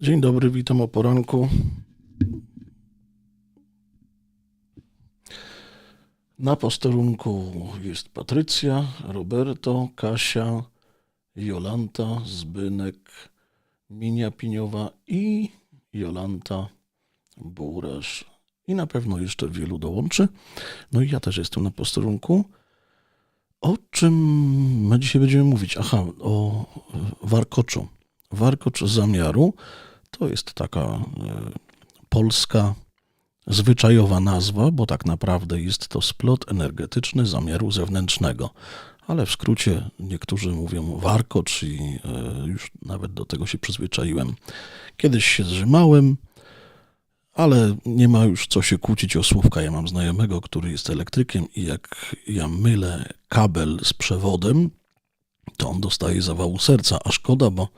Dzień dobry, witam o poranku. Na posterunku jest Patrycja, Roberto, Kasia, Jolanta, Zbynek, Minia Piniowa i Jolanta Burasz. I na pewno jeszcze wielu dołączy. No i ja też jestem na posterunku. O czym my dzisiaj będziemy mówić? Aha, o warkoczu. Warkocz zamiaru to jest taka e, polska zwyczajowa nazwa, bo tak naprawdę jest to splot energetyczny zamiaru zewnętrznego. Ale w skrócie niektórzy mówią warkocz i e, już nawet do tego się przyzwyczaiłem. Kiedyś się zrzymałem, ale nie ma już co się kłócić o słówka. Ja mam znajomego, który jest elektrykiem i jak ja mylę kabel z przewodem, to on dostaje zawału serca, a szkoda, bo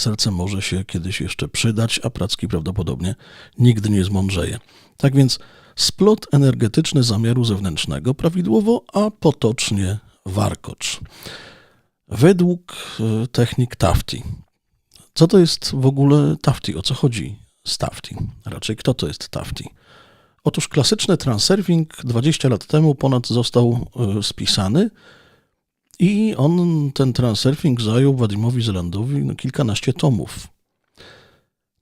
serce może się kiedyś jeszcze przydać, a pracki prawdopodobnie nigdy nie zmądrzeje. Tak więc splot energetyczny zamiaru zewnętrznego prawidłowo, a potocznie warkocz. Według e, technik Tafti. Co to jest w ogóle Tafti? O co chodzi z Tafti? Raczej kto to jest Tafti? Otóż klasyczny transurfing 20 lat temu ponad został e, spisany i on, ten transurfing zajął Wadimowi Zelandowi no, kilkanaście tomów.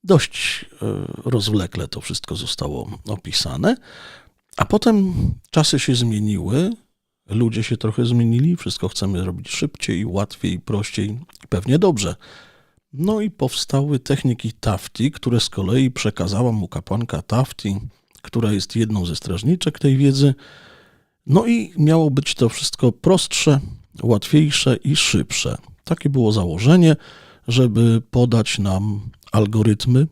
Dość e, rozwlekle to wszystko zostało opisane, a potem czasy się zmieniły, ludzie się trochę zmienili, wszystko chcemy robić szybciej, łatwiej, prościej, pewnie dobrze. No i powstały techniki Tafti, które z kolei przekazała mu kapłanka Tafti, która jest jedną ze strażniczek tej wiedzy. No i miało być to wszystko prostsze, łatwiejsze i szybsze. Takie było założenie, żeby podać nam algorytmy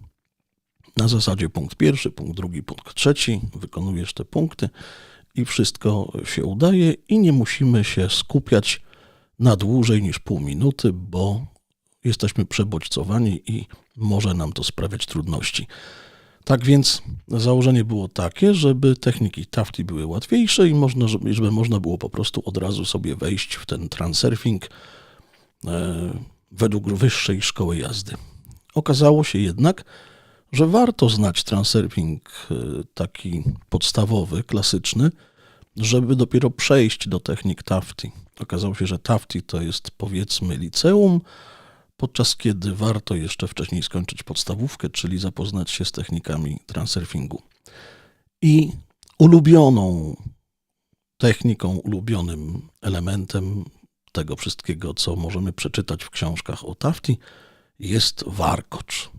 na zasadzie punkt pierwszy, punkt drugi, punkt trzeci. Wykonujesz te punkty i wszystko się udaje i nie musimy się skupiać na dłużej niż pół minuty, bo jesteśmy przebodźcowani i może nam to sprawiać trudności. Tak więc założenie było takie, żeby techniki Tafti były łatwiejsze i można, żeby, żeby można było po prostu od razu sobie wejść w ten transurfing e, według wyższej szkoły jazdy. Okazało się jednak, że warto znać transurfing e, taki podstawowy, klasyczny, żeby dopiero przejść do technik Tafti. Okazało się, że Tafti to jest powiedzmy liceum, podczas kiedy warto jeszcze wcześniej skończyć podstawówkę, czyli zapoznać się z technikami transurfingu. I ulubioną techniką, ulubionym elementem tego wszystkiego, co możemy przeczytać w książkach o Tafti, jest warkocz.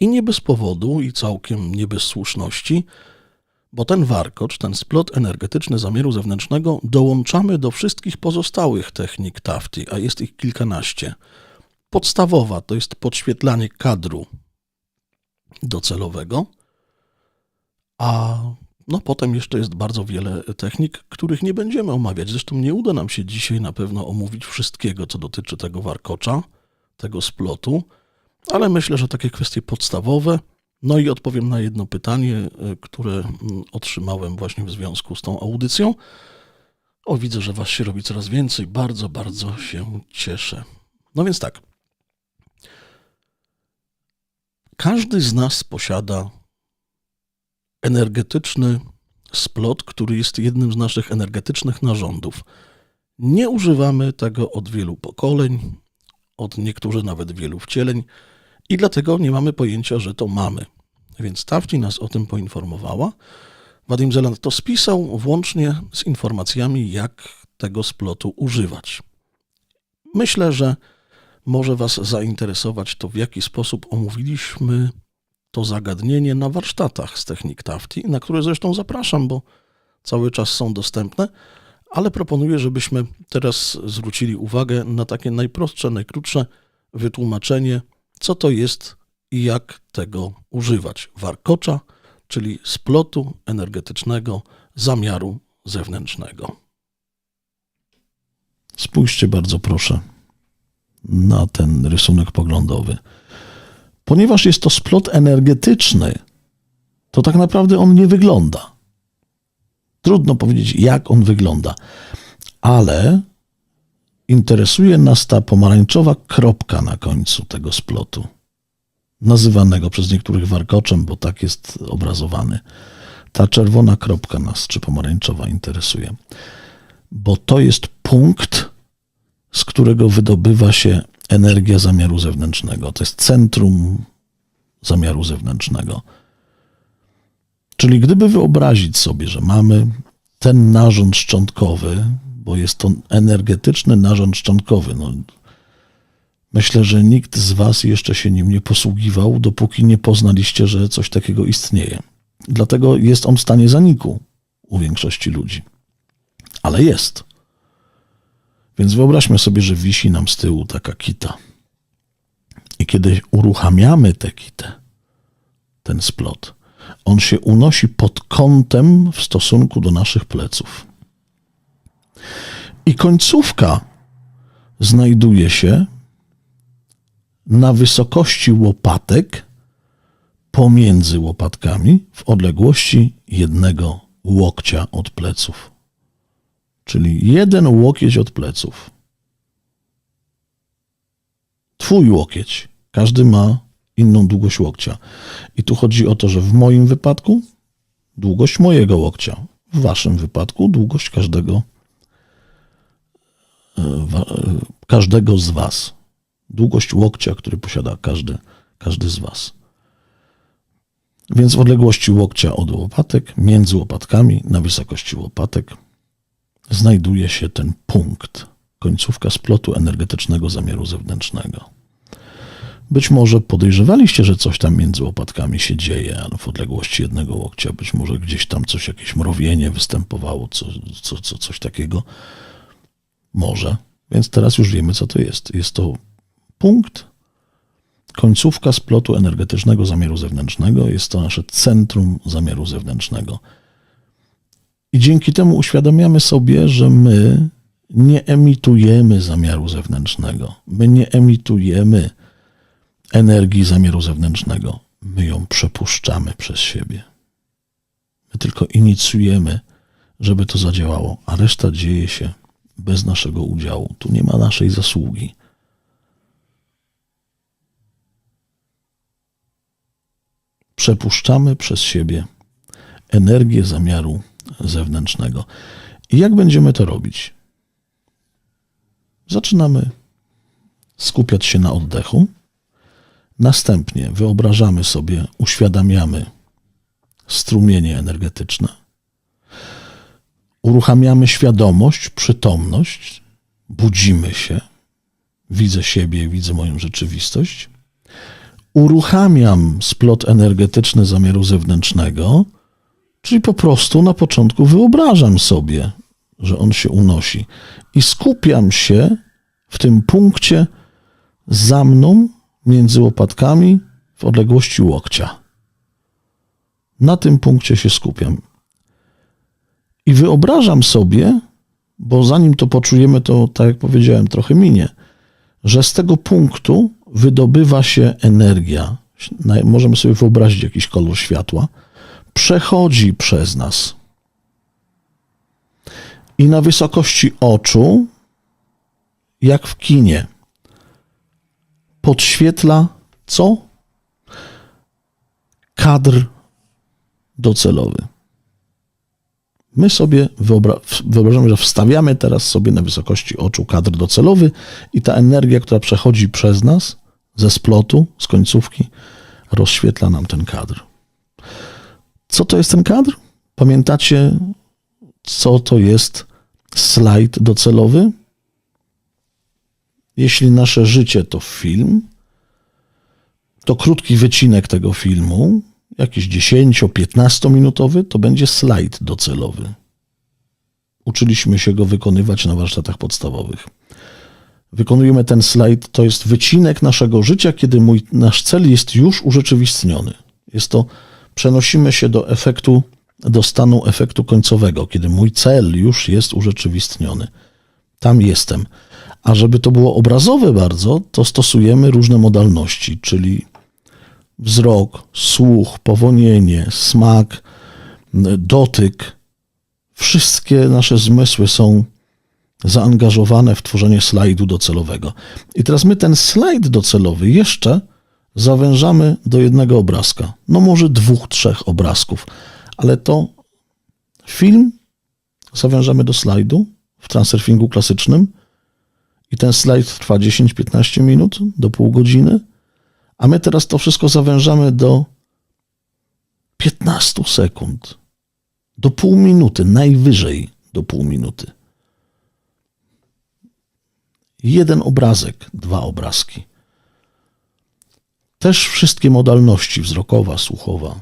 I nie bez powodu, i całkiem nie bez słuszności, bo ten warkocz, ten splot energetyczny zamiaru zewnętrznego dołączamy do wszystkich pozostałych technik Tafti, a jest ich kilkanaście – Podstawowa to jest podświetlanie kadru docelowego, a no potem jeszcze jest bardzo wiele technik, których nie będziemy omawiać. Zresztą nie uda nam się dzisiaj na pewno omówić wszystkiego, co dotyczy tego warkocza, tego splotu, ale myślę, że takie kwestie podstawowe. No i odpowiem na jedno pytanie, które mm, otrzymałem właśnie w związku z tą audycją. O, widzę, że Was się robi coraz więcej. Bardzo, bardzo się cieszę. No więc tak. Każdy z nas posiada energetyczny splot, który jest jednym z naszych energetycznych narządów. Nie używamy tego od wielu pokoleń, od niektórych nawet wielu wcieleń i dlatego nie mamy pojęcia, że to mamy. Więc Tafti nas o tym poinformowała. Wadim Zeland to spisał włącznie z informacjami, jak tego splotu używać. Myślę, że może Was zainteresować to, w jaki sposób omówiliśmy to zagadnienie na warsztatach z technik Tafti, na które zresztą zapraszam, bo cały czas są dostępne, ale proponuję, żebyśmy teraz zwrócili uwagę na takie najprostsze, najkrótsze wytłumaczenie, co to jest i jak tego używać. Warkocza, czyli splotu energetycznego zamiaru zewnętrznego. Spójrzcie bardzo proszę na ten rysunek poglądowy. Ponieważ jest to splot energetyczny, to tak naprawdę on nie wygląda. Trudno powiedzieć, jak on wygląda, ale interesuje nas ta pomarańczowa kropka na końcu tego splotu. nazywanego przez niektórych warkoczem, bo tak jest obrazowany. Ta czerwona kropka nas, czy pomarańczowa, interesuje, bo to jest punkt, z którego wydobywa się energia zamiaru zewnętrznego. To jest centrum zamiaru zewnętrznego. Czyli gdyby wyobrazić sobie, że mamy ten narząd szczątkowy, bo jest to energetyczny narząd szczątkowy. No, myślę, że nikt z Was jeszcze się nim nie posługiwał, dopóki nie poznaliście, że coś takiego istnieje. Dlatego jest on w stanie zaniku u większości ludzi. Ale jest. Więc wyobraźmy sobie, że wisi nam z tyłu taka kita. I kiedy uruchamiamy tę kitę, ten splot, on się unosi pod kątem w stosunku do naszych pleców. I końcówka znajduje się na wysokości łopatek pomiędzy łopatkami w odległości jednego łokcia od pleców. Czyli jeden łokieć od pleców. Twój łokieć. Każdy ma inną długość łokcia. I tu chodzi o to, że w moim wypadku długość mojego łokcia, w waszym wypadku długość każdego, e, e, każdego z was. Długość łokcia, który posiada każdy, każdy z was. Więc w odległości łokcia od łopatek, między łopatkami, na wysokości łopatek, znajduje się ten punkt, końcówka splotu energetycznego zamiaru zewnętrznego. Być może podejrzewaliście, że coś tam między łopatkami się dzieje, w odległości jednego łokcia, być może gdzieś tam coś, jakieś mrowienie występowało, co, co, co, coś takiego. Może. Więc teraz już wiemy, co to jest. Jest to punkt, końcówka splotu energetycznego zamiaru zewnętrznego. Jest to nasze centrum zamiaru zewnętrznego. I dzięki temu uświadamiamy sobie, że my nie emitujemy zamiaru zewnętrznego. My nie emitujemy energii zamiaru zewnętrznego. My ją przepuszczamy przez siebie. My tylko inicjujemy, żeby to zadziałało, a reszta dzieje się bez naszego udziału. Tu nie ma naszej zasługi. Przepuszczamy przez siebie energię zamiaru zewnętrznego. I jak będziemy to robić? Zaczynamy skupiać się na oddechu. Następnie wyobrażamy sobie, uświadamiamy strumienie energetyczne. Uruchamiamy świadomość, przytomność, budzimy się, widzę siebie, widzę moją rzeczywistość. Uruchamiam splot energetyczny zamiaru zewnętrznego, czyli po prostu na początku wyobrażam sobie, że on się unosi i skupiam się w tym punkcie za mną między łopatkami w odległości łokcia. Na tym punkcie się skupiam. I wyobrażam sobie, bo zanim to poczujemy, to tak jak powiedziałem, trochę minie, że z tego punktu wydobywa się energia. Możemy sobie wyobrazić jakiś kolor światła, przechodzi przez nas. I na wysokości oczu, jak w kinie, podświetla co? Kadr docelowy. My sobie wyobra- wyobrażamy, że wstawiamy teraz sobie na wysokości oczu kadr docelowy i ta energia, która przechodzi przez nas ze splotu, z końcówki, rozświetla nam ten kadr. Co to jest ten kadr? Pamiętacie, co to jest slajd docelowy? Jeśli nasze życie to film, to krótki wycinek tego filmu, jakiś 10-15 minutowy, to będzie slajd docelowy. Uczyliśmy się go wykonywać na warsztatach podstawowych. Wykonujemy ten slajd, to jest wycinek naszego życia, kiedy mój, nasz cel jest już urzeczywistniony. Jest to, przenosimy się do efektu, do stanu efektu końcowego, kiedy mój cel już jest urzeczywistniony. Tam jestem. A żeby to było obrazowe bardzo, to stosujemy różne modalności, czyli wzrok, słuch, powonienie, smak, dotyk. Wszystkie nasze zmysły są zaangażowane w tworzenie slajdu docelowego. I teraz my ten slajd docelowy jeszcze zawężamy do jednego obrazka. No może dwóch, trzech obrazków, ale to film zawężamy do slajdu w transurfingu klasycznym i ten slajd trwa 10-15 minut do pół godziny, a my teraz to wszystko zawężamy do 15 sekund, do pół minuty, najwyżej do pół minuty. Jeden obrazek, dwa obrazki. Też wszystkie modalności wzrokowa, słuchowa.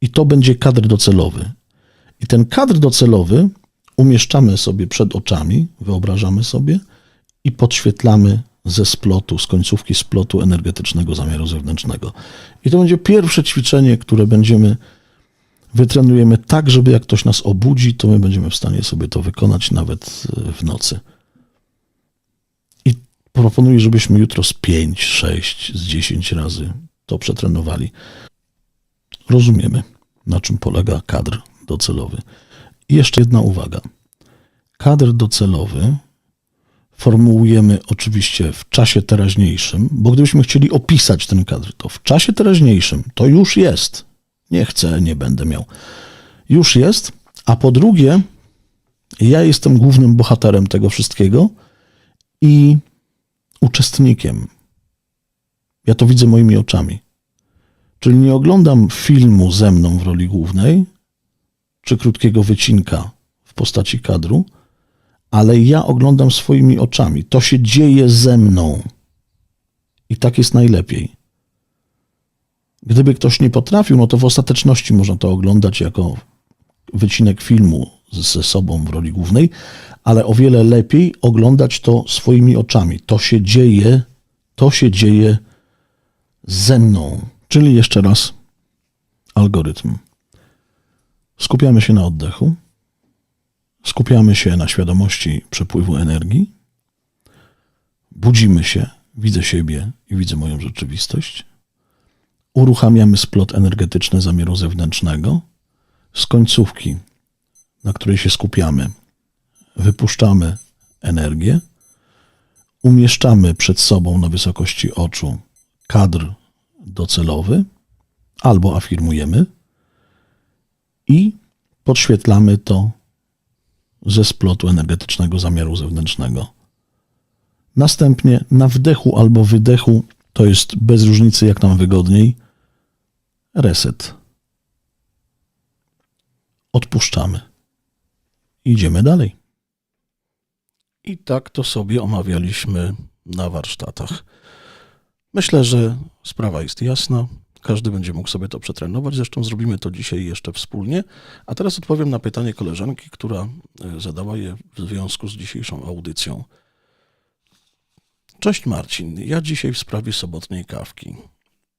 I to będzie kadr docelowy. I ten kadr docelowy umieszczamy sobie przed oczami, wyobrażamy sobie i podświetlamy ze splotu, z końcówki splotu energetycznego zamiaru zewnętrznego. I to będzie pierwsze ćwiczenie, które będziemy wytrenujemy tak, żeby jak ktoś nas obudzi, to my będziemy w stanie sobie to wykonać nawet w nocy. Proponuję, żebyśmy jutro z 5, 6, z 10 razy to przetrenowali. Rozumiemy, na czym polega kadr docelowy. I jeszcze jedna uwaga. Kadr docelowy formułujemy oczywiście w czasie teraźniejszym, bo gdybyśmy chcieli opisać ten kadr, to w czasie teraźniejszym to już jest. Nie chcę, nie będę miał. Już jest. A po drugie, ja jestem głównym bohaterem tego wszystkiego i uczestnikiem. Ja to widzę moimi oczami. Czyli nie oglądam filmu ze mną w roli głównej, czy krótkiego wycinka w postaci kadru, ale ja oglądam swoimi oczami. To się dzieje ze mną. I tak jest najlepiej. Gdyby ktoś nie potrafił, no to w ostateczności można to oglądać jako wycinek filmu ze sobą w roli głównej, ale o wiele lepiej oglądać to swoimi oczami. To się dzieje, to się dzieje ze mną. Czyli jeszcze raz algorytm. Skupiamy się na oddechu, skupiamy się na świadomości przepływu energii, budzimy się, widzę siebie i widzę moją rzeczywistość, uruchamiamy splot energetyczny zamiaru zewnętrznego, z końcówki, na której się skupiamy, wypuszczamy energię, umieszczamy przed sobą na wysokości oczu kadr docelowy albo afirmujemy i podświetlamy to ze splotu energetycznego zamiaru zewnętrznego. Następnie na wdechu albo wydechu, to jest bez różnicy jak nam wygodniej, reset. Odpuszczamy. Idziemy dalej. I tak to sobie omawialiśmy na warsztatach. Myślę, że sprawa jest jasna. Każdy będzie mógł sobie to przetrenować. Zresztą zrobimy to dzisiaj jeszcze wspólnie. A teraz odpowiem na pytanie koleżanki, która e, zadała je w związku z dzisiejszą audycją. Cześć Marcin. Ja dzisiaj w sprawie sobotniej kawki.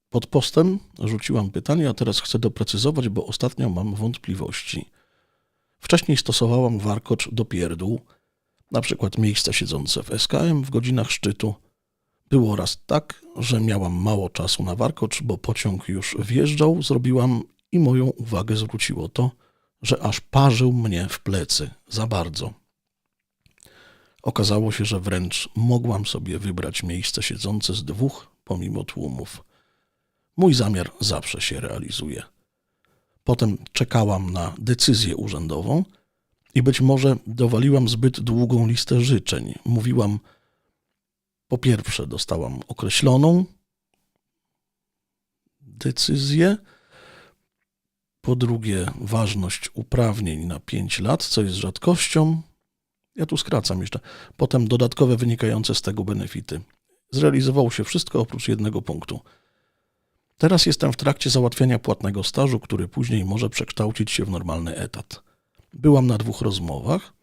Pod postem rzuciłam pytanie, a teraz chcę doprecyzować, bo ostatnio mam wątpliwości. Wcześniej stosowałam warkocz do pierdół, na przykład miejsca siedzące w SKM w godzinach szczytu. Było raz tak, że miałam mało czasu na warkocz, bo pociąg już wjeżdżał, zrobiłam i moją uwagę zwróciło to, że aż parzył mnie w plecy za bardzo. Okazało się, że wręcz mogłam sobie wybrać miejsce siedzące z dwóch pomimo tłumów. Mój zamiar zawsze się realizuje. Potem czekałam na decyzję urzędową i być może dowaliłam zbyt długą listę życzeń. Mówiłam, po pierwsze, dostałam określoną decyzję. Po drugie, ważność uprawnień na 5 lat, co jest rzadkością. Ja tu skracam jeszcze. Potem dodatkowe wynikające z tego benefity. Zrealizowało się wszystko oprócz jednego punktu. Teraz jestem w trakcie załatwiania płatnego stażu, który później może przekształcić się w normalny etat. Byłam na dwóch rozmowach.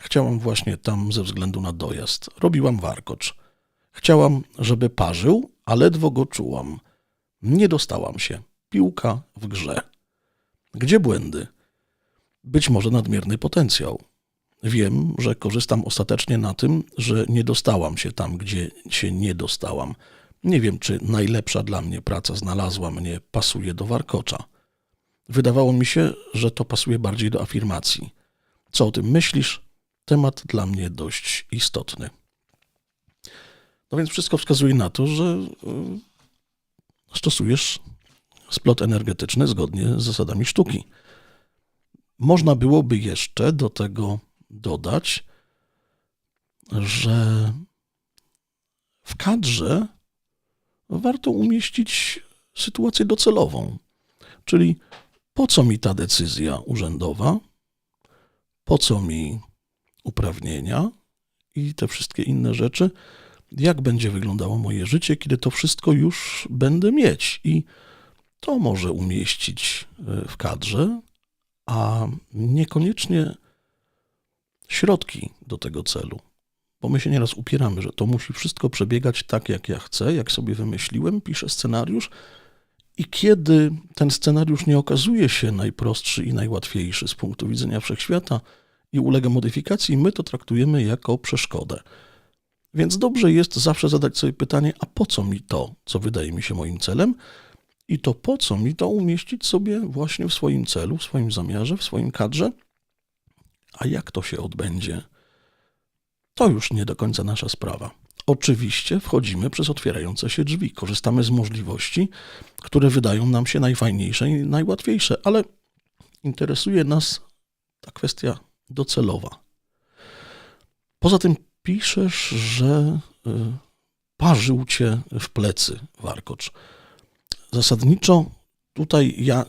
Chciałam właśnie tam ze względu na dojazd. Robiłam warkocz. Chciałam, żeby parzył, a ledwo go czułam. Nie dostałam się. Piłka w grze. Gdzie błędy? Być może nadmierny potencjał. Wiem, że korzystam ostatecznie na tym, że nie dostałam się tam, gdzie się nie dostałam. Nie wiem, czy najlepsza dla mnie praca znalazła mnie, pasuje do warkocza. Wydawało mi się, że to pasuje bardziej do afirmacji. Co o tym myślisz? Temat dla mnie dość istotny. No więc wszystko wskazuje na to, że y, stosujesz splot energetyczny zgodnie z zasadami sztuki. Można byłoby jeszcze do tego dodać, że w kadrze warto umieścić sytuację docelową. Czyli po co mi ta decyzja urzędowa, po co mi uprawnienia i te wszystkie inne rzeczy, jak będzie wyglądało moje życie, kiedy to wszystko już będę mieć. I to może umieścić y, w kadrze, a niekoniecznie środki do tego celu. Bo my się nieraz upieramy, że to musi wszystko przebiegać tak, jak ja chcę, jak sobie wymyśliłem, piszę scenariusz, i kiedy ten scenariusz nie okazuje się najprostszy i najłatwiejszy z punktu widzenia wszechświata i ulega modyfikacji, my to traktujemy jako przeszkodę. Więc dobrze jest zawsze zadać sobie pytanie, a po co mi to, co wydaje mi się moim celem, i to po co mi to umieścić sobie właśnie w swoim celu, w swoim zamiarze, w swoim kadrze, a jak to się odbędzie, to już nie do końca nasza sprawa. Oczywiście wchodzimy przez otwierające się drzwi, korzystamy z możliwości, które wydają nam się najfajniejsze i najłatwiejsze, ale interesuje nas ta kwestia docelowa. Poza tym piszesz, że y, parzył cię w plecy warkocz. Zasadniczo tutaj ja,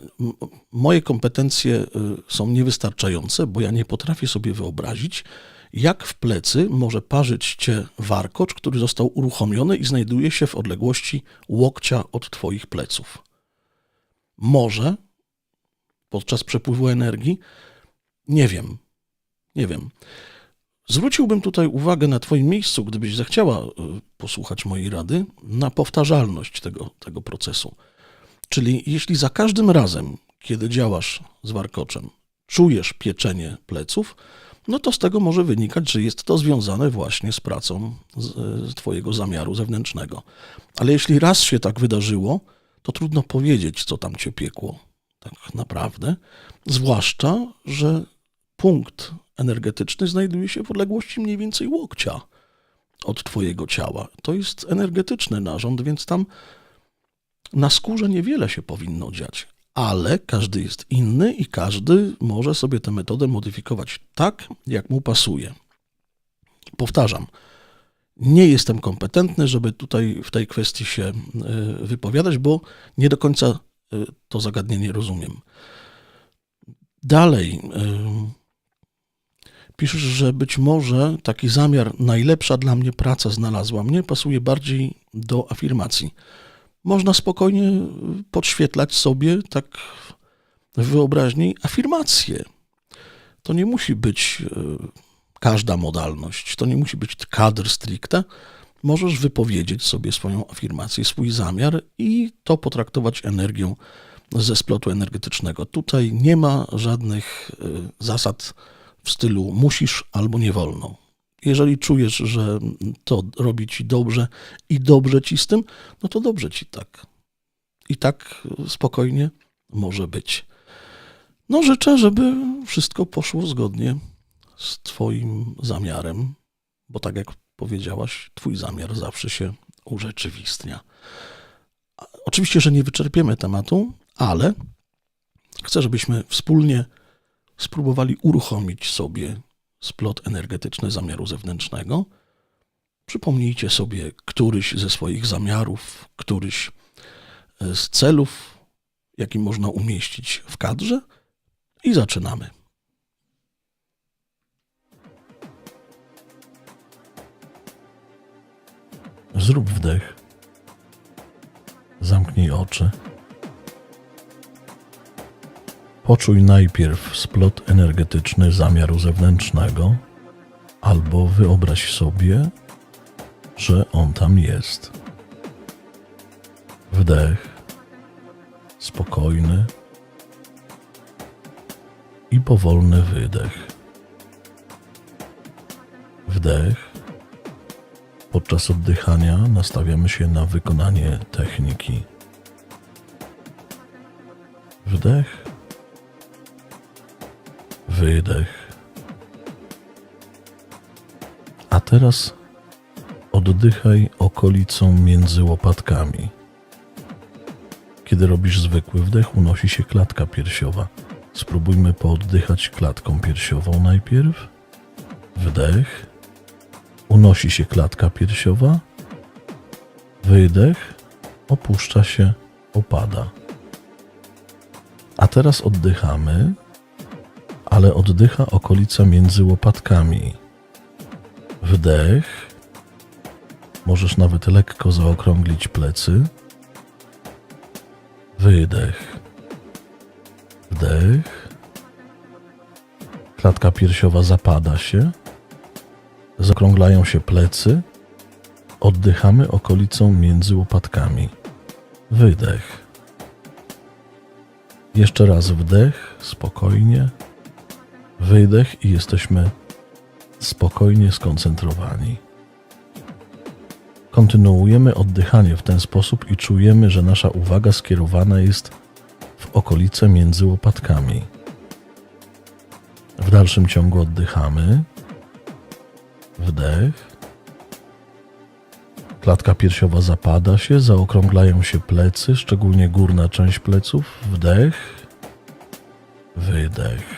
moje kompetencje y, są niewystarczające, bo ja nie potrafię sobie wyobrazić, jak w plecy może parzyć cię warkocz, który został uruchomiony i znajduje się w odległości łokcia od twoich pleców. Może podczas przepływu energii? Nie wiem. Nie wiem. Zwróciłbym tutaj uwagę na Twoim miejscu, gdybyś zechciała y, posłuchać mojej rady, na powtarzalność tego, tego procesu. Czyli jeśli za każdym razem, kiedy działasz z warkoczem, czujesz pieczenie pleców, no to z tego może wynikać, że jest to związane właśnie z pracą z, z Twojego zamiaru zewnętrznego. Ale jeśli raz się tak wydarzyło, to trudno powiedzieć, co tam Cię piekło tak naprawdę, zwłaszcza, że punkt energetyczny znajduje się w odległości mniej więcej łokcia od Twojego ciała. To jest energetyczny narząd, więc tam na skórze niewiele się powinno dziać, ale każdy jest inny i każdy może sobie tę metodę modyfikować tak, jak mu pasuje. Powtarzam, nie jestem kompetentny, żeby tutaj w tej kwestii się y, wypowiadać, bo nie do końca y, to zagadnienie rozumiem. Dalej. y, Piszesz, że być może taki zamiar, najlepsza dla mnie praca znalazła mnie, pasuje bardziej do afirmacji. Można spokojnie podświetlać sobie tak w wyobraźni afirmacje. To nie musi być e, każda modalność, to nie musi być kadr stricte. Możesz wypowiedzieć sobie swoją afirmację, swój zamiar i to potraktować energią ze splotu energetycznego. Tutaj nie ma żadnych e, zasad w stylu musisz albo nie wolno. Jeżeli czujesz, że to robi ci dobrze i dobrze ci z tym, no to dobrze ci tak. I tak spokojnie może być. No, życzę, żeby wszystko poszło zgodnie z Twoim zamiarem, bo tak jak powiedziałaś, Twój zamiar zawsze się urzeczywistnia. Oczywiście, że nie wyczerpiemy tematu, ale chcę, żebyśmy wspólnie spróbowali uruchomić sobie splot energetyczny zamiaru zewnętrznego. Przypomnijcie sobie któryś ze swoich zamiarów, któryś e, z celów, jaki można umieścić w kadrze i zaczynamy. Zrób wdech. Zamknij oczy. Poczuj najpierw splot energetyczny zamiaru zewnętrznego, albo wyobraź sobie, że on tam jest. Wdech, spokojny i powolny wydech. Wdech. Podczas oddychania nastawiamy się na wykonanie techniki. Wdech wydech. A teraz Oddychaj okolicą między łopatkami. Kiedy robisz zwykły wdech, unosi się klatka piersiowa. Spróbujmy pooddychać klatką piersiową najpierw. Wdech. Unosi się klatka piersiowa. Wydech. Opuszcza się, opada. A teraz oddychamy, ale oddycha okolica między łopatkami. Wdech. Możesz nawet lekko zaokrąglić plecy. Wydech. Wdech. Klatka piersiowa zapada się. Zakrąglają się plecy. Oddychamy okolicą między łopatkami. Wydech. Jeszcze raz wdech, spokojnie. Wydech i jesteśmy spokojnie skoncentrowani. Kontynuujemy oddychanie w ten sposób i czujemy, że nasza uwaga skierowana jest w okolice między łopatkami. W dalszym ciągu oddychamy. Wdech. Klatka piersiowa zapada się, zaokrąglają się plecy, szczególnie górna część pleców. Wdech. Wydech.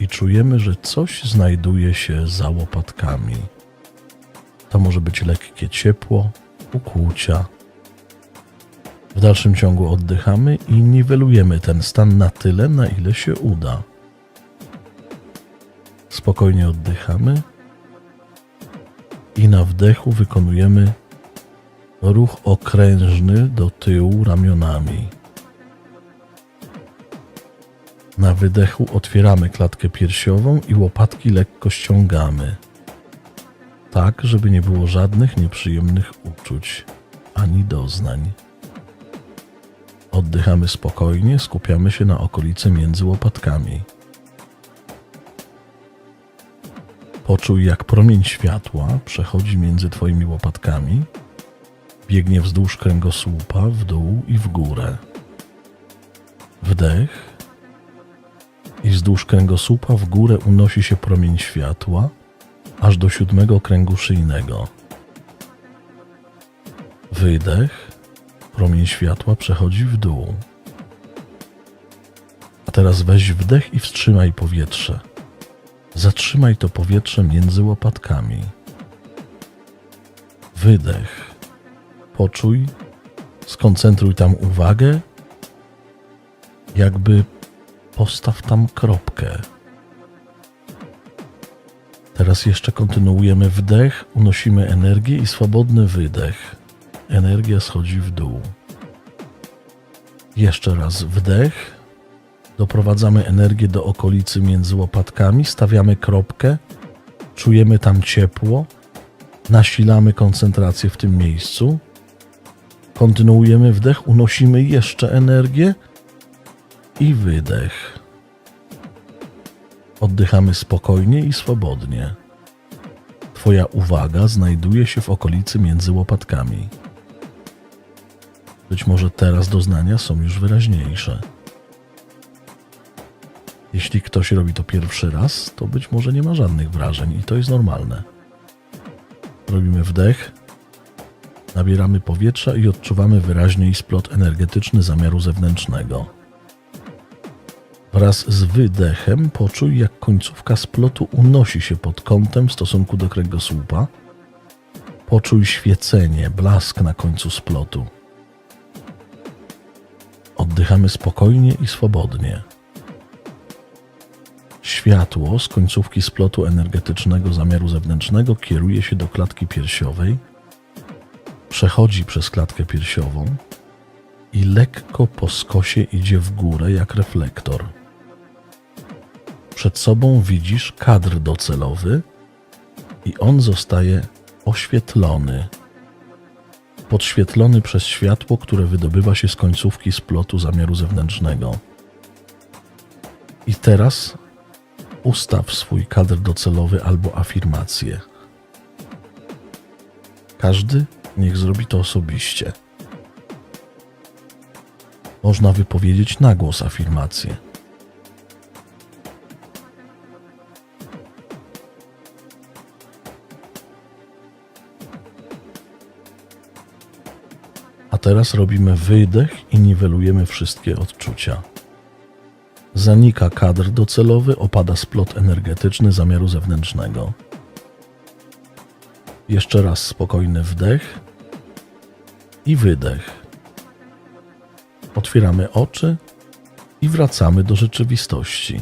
I czujemy, że coś znajduje się za łopatkami. To może być lekkie ciepło, ukłucia. W dalszym ciągu oddychamy i niwelujemy ten stan na tyle, na ile się uda. Spokojnie oddychamy i na wdechu wykonujemy ruch okrężny do tyłu ramionami. Na wydechu otwieramy klatkę piersiową i łopatki lekko ściągamy tak, żeby nie było żadnych nieprzyjemnych uczuć ani doznań. Oddychamy spokojnie, skupiamy się na okolicy między łopatkami. Poczuj, jak promień światła przechodzi między Twoimi łopatkami, biegnie wzdłuż kręgosłupa, w dół i w górę. Wdech i wzdłuż kręgosłupa w górę unosi się promień światła – aż do siódmego kręgu szyjnego. Wydech, promień światła przechodzi w dół. A teraz weź wdech i wstrzymaj powietrze. Zatrzymaj to powietrze między łopatkami. Wydech. Poczuj, skoncentruj tam uwagę, jakby postaw tam kropkę. Teraz jeszcze kontynuujemy wdech, unosimy energię i swobodny wydech. Energia schodzi w dół. Jeszcze raz wdech. Doprowadzamy energię do okolicy między łopatkami, stawiamy kropkę, czujemy tam ciepło, nasilamy koncentrację w tym miejscu. Kontynuujemy wdech, unosimy jeszcze energię i wydech. Oddychamy spokojnie i swobodnie. Twoja uwaga znajduje się w okolicy między łopatkami. Być może teraz doznania są już wyraźniejsze. Jeśli ktoś robi to pierwszy raz, to być może nie ma żadnych wrażeń i to jest normalne. Robimy wdech, nabieramy powietrza i odczuwamy wyraźniej splot energetyczny zamiaru zewnętrznego. Wraz z wydechem poczuj, jak końcówka splotu unosi się pod kątem w stosunku do kręgosłupa. Poczuj świecenie, blask na końcu splotu. Oddychamy spokojnie i swobodnie. Światło z końcówki splotu energetycznego zamiaru zewnętrznego kieruje się do klatki piersiowej, przechodzi przez klatkę piersiową i lekko po skosie idzie w górę jak reflektor. Przed sobą widzisz kadr docelowy i on zostaje oświetlony. Podświetlony przez światło, które wydobywa się z końcówki splotu zamiaru zewnętrznego. I teraz ustaw swój kadr docelowy albo afirmację. Każdy niech zrobi to osobiście. Można wypowiedzieć na głos afirmację. Teraz robimy wydech i niwelujemy wszystkie odczucia. Zanika kadr docelowy, opada splot energetyczny zamiaru zewnętrznego. Jeszcze raz spokojny wdech i wydech. Otwieramy oczy i wracamy do rzeczywistości.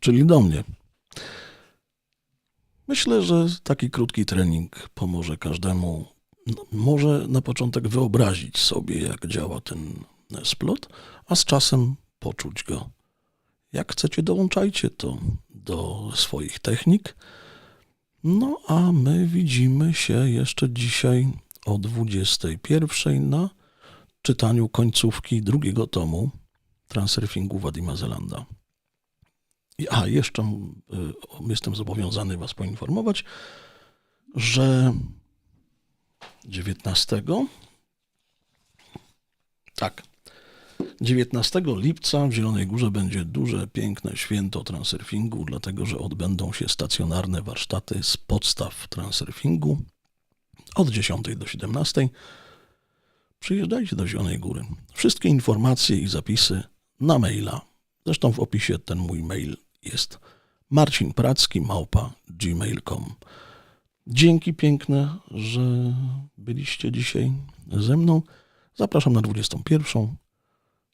Czyli do mnie. Myślę, że taki krótki trening pomoże każdemu. No, może na początek wyobrazić sobie, jak działa ten splot, a z czasem poczuć go. Jak chcecie, dołączajcie to do swoich technik. No a my widzimy się jeszcze dzisiaj o 21 na czytaniu końcówki drugiego tomu Transurfingu Wadima Zelanda. A, jeszcze y, jestem zobowiązany Was poinformować, że 19. Tak. 19 lipca w Zielonej Górze będzie duże, piękne święto transurfingu, dlatego że odbędą się stacjonarne warsztaty z podstaw transurfingu od 10 do 17. Przyjeżdżajcie do Zielonej Góry. Wszystkie informacje i zapisy na maila. Zresztą w opisie ten mój mail jest marcinpracki małpa gmail.com. Dzięki piękne, że byliście dzisiaj ze mną. Zapraszam na 21.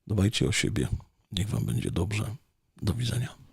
Dbajcie o siebie. Niech Wam będzie dobrze. Do widzenia.